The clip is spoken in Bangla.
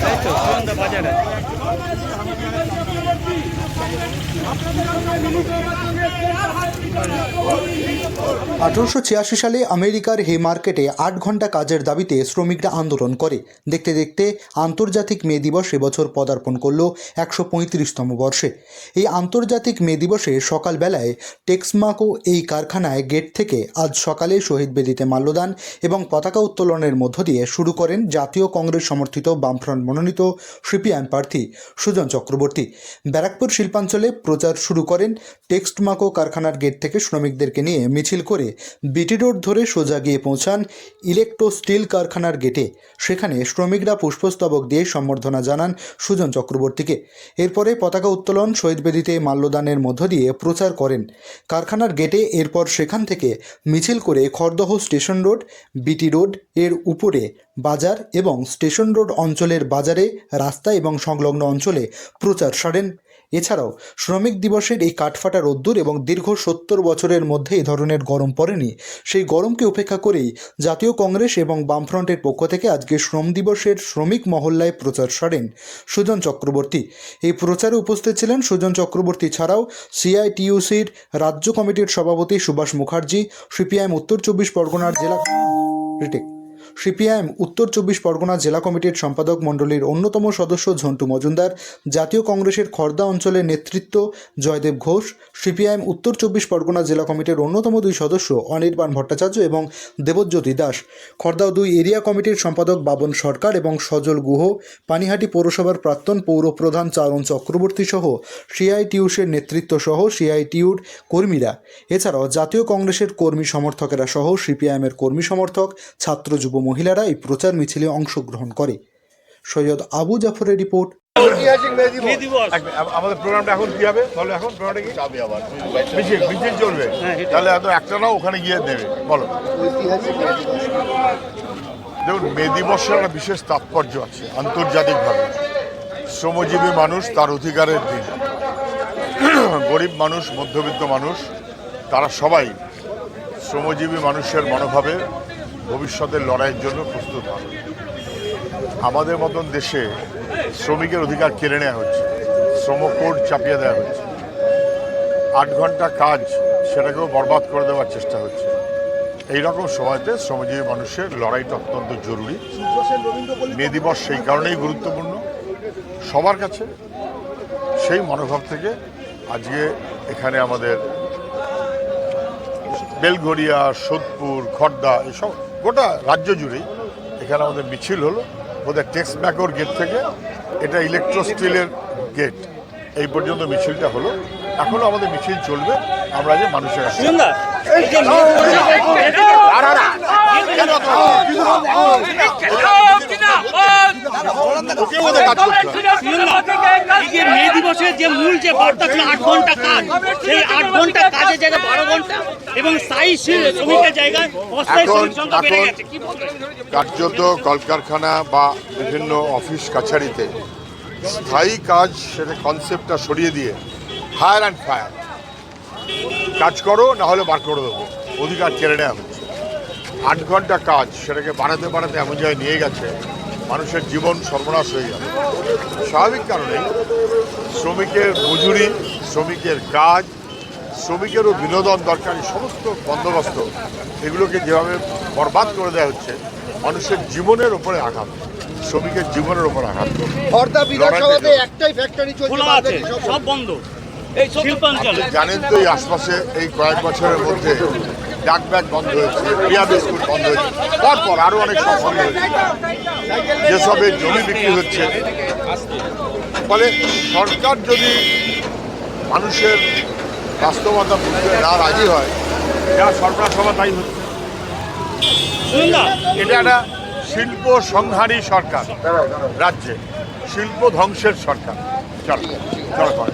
তাই তো বাজারে আঠারোশো ছিয়াশি সালে আমেরিকার হে মার্কেটে আট ঘণ্টা কাজের দাবিতে শ্রমিকরা আন্দোলন করে। দেখতে দেখতে আন্তর্জাতিক মে দিবস এবছর পদার্পণ করল একশো পঁয়ত্রিশতম বর্ষে। এই আন্তর্জাতিক মে দিবসে সকালবেলায় টেক্সমাকো এই কারখানায় গেট থেকে আজ সকালে শহীদ বেদিতে মাল্যদান এবং পতাকা উত্তোলনের মধ্য দিয়ে শুরু করেন জাতীয় কংগ্রেস সমর্থিত বামফ্রন্ট মনোনীত সিপিআইএম প্রার্থী সুজন চক্রবর্তী। ব্যারাকপুর শিল্পাঞ্চলে প্রচার শুরু করেন টেক্সটমাকো কারখানার গেট থেকে শ্রমিকদেরকে নিয়ে মিছিল করে বিটি রোড ধরে সোজা গিয়ে পৌঁছান ইলেকট্রো স্টিল কারখানার গেটে। সেখানে শ্রমিকরা পুষ্পস্তবক দিয়ে সম্বর্ধনা জানান সুজন চক্রবর্তীকে। এরপরে পতাকা উত্তোলন, শহীদ বেদিতে মাল্যদানের মধ্য দিয়ে প্রচার করেন। কারখানার গেটে এরপর সেখান থেকে মিছিল করে Khardah station road, BT road, এর উপরে বাজার এবং স্টেশন রোড অঞ্চলের বাজারে রাস্তা এবং সংলগ্ন অঞ্চলে প্রচার সারেন। এছাড়াও শ্রমিক দিবসের এই কাঠফাটা রোদ্দুর এবং দীর্ঘ সত্তর বছরের মধ্যে এ ধরনের গরম পড়েনি। সেই গরমকে উপেক্ষা করেই জাতীয় কংগ্রেস এবং বামফ্রন্টের পক্ষ থেকে আজকে শ্রম দিবসের শ্রমিক মহল্লায় প্রচার সারেন সুজন চক্রবর্তী। এই প্রচারে উপস্থিত ছিলেন সুজন চক্রবর্তী ছাড়াও সিআইটিইউসির রাজ্য কমিটির সভাপতি সুভাষ মুখার্জি সিপিআইএম উত্তর চব্বিশ পরগনার জেলা রিটেক সিপিআইএম উত্তর চব্বিশ পরগনা জেলা কমিটির সম্পাদক মণ্ডলীর অন্যতম সদস্য ঝন্টু মজুমদার, জাতীয় কংগ্রেসের খর্দা অঞ্চলের নেতৃত্ব জয়দেব ঘোষ, সিপিআইএম উত্তর চব্বিশ পরগনা জেলা কমিটির অন্যতম দুই সদস্য অনির্বাণ ভট্টাচার্য এবং দেবজ্যোতি দাস। খর্দা দুই এরিয়া কমিটির সম্পাদক বাবন সরকার এবং সজল গুহ, পানিহাটি পৌরসভার প্রাক্তন পৌর প্রধান চারণ চক্রবর্তী সহ সিআইটিউসের নেতৃত্ব সহ সিআইটিউর কর্মীরা। এছাড়াও জাতীয় কংগ্রেসের কর্মী সমর্থকেরা সহ সিপিআইএমের কর্মী সমর্থক, ছাত্র যুব মহিলারা এই প্রচার মিছিলে অংশগ্রহণ করে। সৈয়দ আবু জাফরের রিপোর্ট। আমাদের প্রোগ্রামটা এখন কি হবে? বলো এখন প্রোগ্রামটা কি? যাবে আবার। মিছিল মিছিল চলবে। হ্যাঁ, তাহলে এত একটা নাও ওখানে গিয়ে দেবে। বলো। ঐতিহাসিক দেখুন মে দিবসের একটা বিশেষ তাৎপর্য আছে আন্তর্জাতিকভাবে। শ্রমজীবী মানুষ তার অধিকারের দিন। গরিব মানুষ মধ্যবিত্ত মানুষ তারা সবাই শ্রমজীবী মানুষের মনোভাবে ভবিষ্যতের লড়াইয়ের জন্য প্রস্তুত হবে আমাদের মতন দেশে শ্রমিকের অধিকার কেড়ে নেওয়া হচ্ছে, শ্রম কোড চাপিয়ে দেওয়া হচ্ছে। আট ঘণ্টা কাজ সেটাকেও বরবাদ করে দেওয়ার চেষ্টা হচ্ছে। এই রকম সময়তে শ্রমজীবী মানুষের লড়াইটা অত্যন্ত জরুরি। মে দিবস সেই কারণেই গুরুত্বপূর্ণ। সবার কাছে সেই মনোভাব থেকে আজকে এখানে আমাদের বেলঘরিয়া সোদপুর খড়দা এসব গোটা রাজ্য জুড়েই। এখানে আমাদের মিছিল হলো। ওদের টেক্স ব্যাকর গেট থেকে। এটা ইলেকট্রো স্টিলের গেট। এই পর্যন্ত মিছিলটা হলো। এখনও আমাদের মিছিল চলবে। আমরা যে মানুষের কাছে যে মূল যে বার্তা ছিল আট ঘণ্টা কাজ সেই আট ঘণ্টা কাজের জায়গায় বারো ঘণ্টা এবং স্থায়ী শ্রমিকের জায়গায় অস্থায়ী শ্রমিক সংখ্যা বেড়ে গেছে। কি বলবেন কার্যত কলকারখানা বা বিভিন্ন অফিস কাছারিতে স্থায়ী কাজ সেটা কনসেপ্টটা সরিয়ে দিয়ে ফায়ার অ্যান্ড ফায়ার কাজ করো না হলে বার করে দেবো। অধিকার কেড়ে নেওয়া হচ্ছে। আট ঘণ্টা কাজ সেটাকে বাড়াতে বাড়াতে এমন জায়গায় নিয়ে গেছে মানুষের জীবন সর্বনাশ হয়ে যাবে। স্বাভাবিক কারণেই শ্রমিকের মজুরি শ্রমিকের কাজ শ্রমিকেরও বিনোদন দরকারি সমস্ত বন্দোবস্ত এগুলোকে যেভাবে বরবাদ করে দেওয়া হচ্ছে মানুষের জীবনের ওপরে আঘাত শ্রমিকের জীবনের ওপর আঘাত। খর্দা বিধানসভাতে একটাই ফ্যাক্টরি চলছে খোলা বাদ আছে বাকি সব সব বন্ধ। এই জানেন তো এই আশপাশে এই কয়েক বছরের মধ্যে ডাক ব্যাগ বন্ধ হয়েছে রিয়া বিস্কুট বন্ধ হয়েছে। পরপর আরও অনেক সব বন্ধ হয়েছে। যেসবের জমি বিক্রি হচ্ছে ফলে সরকার যদি মানুষের বাস্তবতা বুঝতে না রাজি হয় যা সরকার সভা তাই হচ্ছে। এটা একটা শিল্প সংহারী সরকার রাজ্যে। শিল্প ধ্বংসের সরকার। চলো চলো।